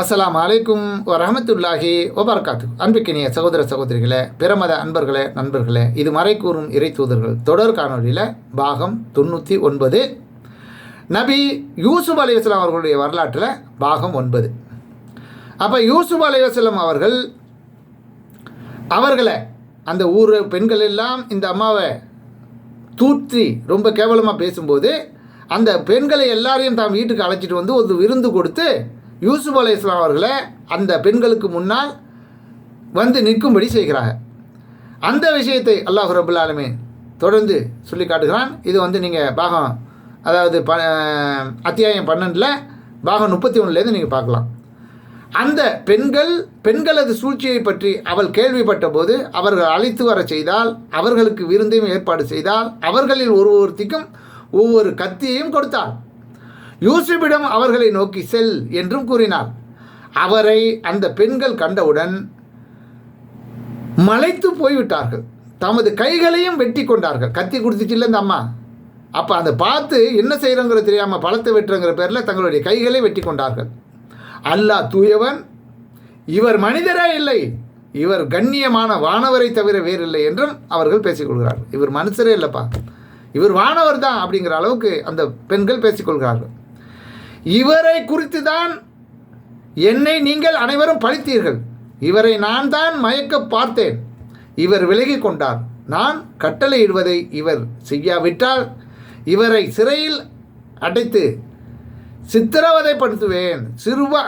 அஸ்லாம் அலைக்கும் வரமத்துல்லாஹி ஒபர்காத்து அன்பிக்கினிய சகோதர சகோதரிகளே பிரமத அன்பர்களே நண்பர்களே இது மறை கூறும் இறை தூதர்கள் தொடர் காணொலியில் பாகம் தொண்ணூற்றி ஒன்பது. நபி யூசுப் அலைவாஸ்லாம் அவர்களுடைய வரலாற்றில் பாகம் ஒன்பது. அப்போ யூசுப் அலைவாஸ்லாம் அவர்கள் அவர்களை அந்த ஊர் பெண்கள் எல்லாம் இந்த அம்மாவை தூற்றி ரொம்ப கேவலமாக பேசும்போது அந்த பெண்களை எல்லாரையும் தாம் வீட்டுக்கு அழைச்சிட்டு வந்து ஒரு விருந்து கொடுத்து யூசுப் அலை இஸ்லாம் அவர்களை அந்த பெண்களுக்கு முன்னால் வந்து நிற்கும்படி செய்கிறாங்க அந்த விஷயத்தை அல்லாஹ் ரபுல் ஆலமே தொடர்ந்து சொல்லி காட்டுகிறான். இது வந்து நீங்கள் பாகம் அதாவது ப அத்தியாயம் பன்னெண்டில் பாகம் முப்பத்தி ஒன்றுலேருந்து நீங்கள் பார்க்கலாம். அந்த பெண்கள் பெண்களது சூழ்ச்சியை பற்றி அவள் கேள்விப்பட்ட போது அவர்கள் அழைத்து வர செய்தால் அவர்களுக்கு விருந்தையும் ஏற்பாடு செய்தால் அவர்களில் ஒரு ஒருத்திக்கும் ஒவ்வொரு கத்தியையும் கொடுத்தாள். யூசுப்பிடம் அவர்களை நோக்கி செல் என்றும் கூறினார். அவரை அந்த பெண்கள் கண்டவுடன் மலைத்து போய்விட்டார்கள். தமது கைகளையும் வெட்டி கொண்டார்கள். கத்தி கொடுத்துச்சுல்ல இந்த அம்மா? அப்போ அந்த பார்த்து என்ன செய்கிறோங்கிறது தெரியாமல் பழத்தை வெட்டுறங்கிற பேரில் தங்களுடைய கைகளை வெட்டி கொண்டார்கள். அல்லாஹ் தூயவன் இவர் மனிதரே இல்லை. இவர் கண்ணியமான வானவரை தவிர வேறில்லை என்றும் அவர்கள் பேசிக்கொள்கிறார்கள் இவர் மனுஷரே இல்லைப்பா. இவர் வானவர் தான் அப்படிங்கிற அளவுக்கு அந்த பெண்கள் பேசிக்கொள்கிறார்கள் இவரை குறித்து தான் என்னை நீங்கள் அனைவரும் பழித்தீர்கள் இவரை நான் தான் மயக்க பார்த்தேன். இவர் விலகி கொண்டார். நான் கட்டளையிடுவதை இவர் செய்யாவிட்டால் இவரை சிறையில் அடைத்து சித்திரவதைப்படுத்துவேன். சிறுவா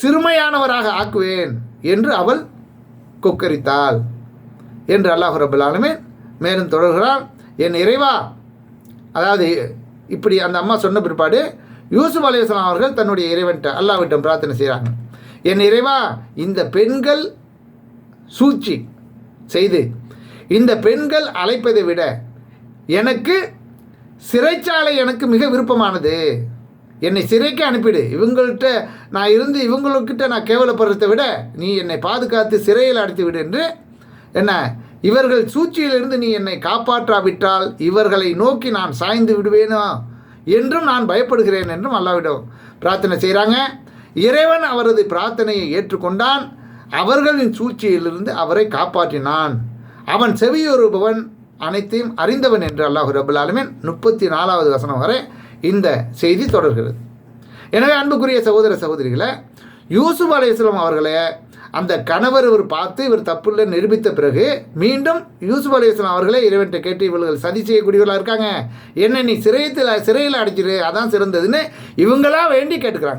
சிறுமையானவராக ஆக்குவேன் என்று அவள் கொக்கரித்தாள். என்று அல்லாஹ் ரபுல்லாலுமே மேலும் தொடர்கிறான். என் இறைவா அதாவது இப்படி அந்த அம்மா சொன்ன பிற்பாடு யூசுப் அலையாஸ்லாம் அவர்கள் தன்னுடைய இறைவன்ட்ட அல்லாவிட்டம் பிரார்த்தனை செய்கிறாங்க. என் இறைவா இந்த பெண்கள் சூழ்ச்சி செய்து இந்த பெண்கள் அழைப்பதை விட எனக்கு சிறைச்சாலை எனக்கு மிக விருப்பமானது. என்னை சிறைக்கு அனுப்பிடு. இவங்கள்ட்ட நான் இருந்து இவங்களுக்கிட்ட நான் கேவலப்படுறதை விட நீ என்னை பாதுகாத்து சிறையில் அடைத்து விடு என்று என்ன இவர்கள் சூழ்ச்சியிலிருந்து நீ என்னை காப்பாற்றாவிட்டால் இவர்களை நோக்கி நான் சாய்ந்து விடுவேனோ? என்றும் நான் பயப்படுகிறேன் என்றும் அல்லாவிடம் பிரார்த்தனை செய்கிறாங்க. இறைவன் அவரது பிரார்த்தனையை ஏற்றுக்கொண்டான். அவர்களின் சூழ்ச்சியிலிருந்து அவரை காப்பாற்றினான். அவன் செவியுறுபவன் அனைத்தையும் அறிந்தவன் என்று அல்லாஹு ரபுல் ஆலமின் முப்பத்தி நாலாவது வசனம் வரை இந்த செய்தி தொடர்கிறது. எனவே அன்புக்குரிய சகோதர சகோதரிகளை யூசுப் அலையம் அவர்களை அந்த கணவர் இவர் பார்த்து இவர் தப்புள்ள நிரூபித்த பிறகு மீண்டும் யூசுப் அலிஸ்லாம் அவர்களே இறைவன்ட்ட கேட்டு இவர்கள் சதி செய்யக்கூடியவர்களாக இருக்காங்க. என்ன நீ சிறையத்தில் சிறையில் அடைச்சிரு அதான் சிறந்ததுன்னு இவங்களா வேண்டி கேட்டுக்கிறாங்க.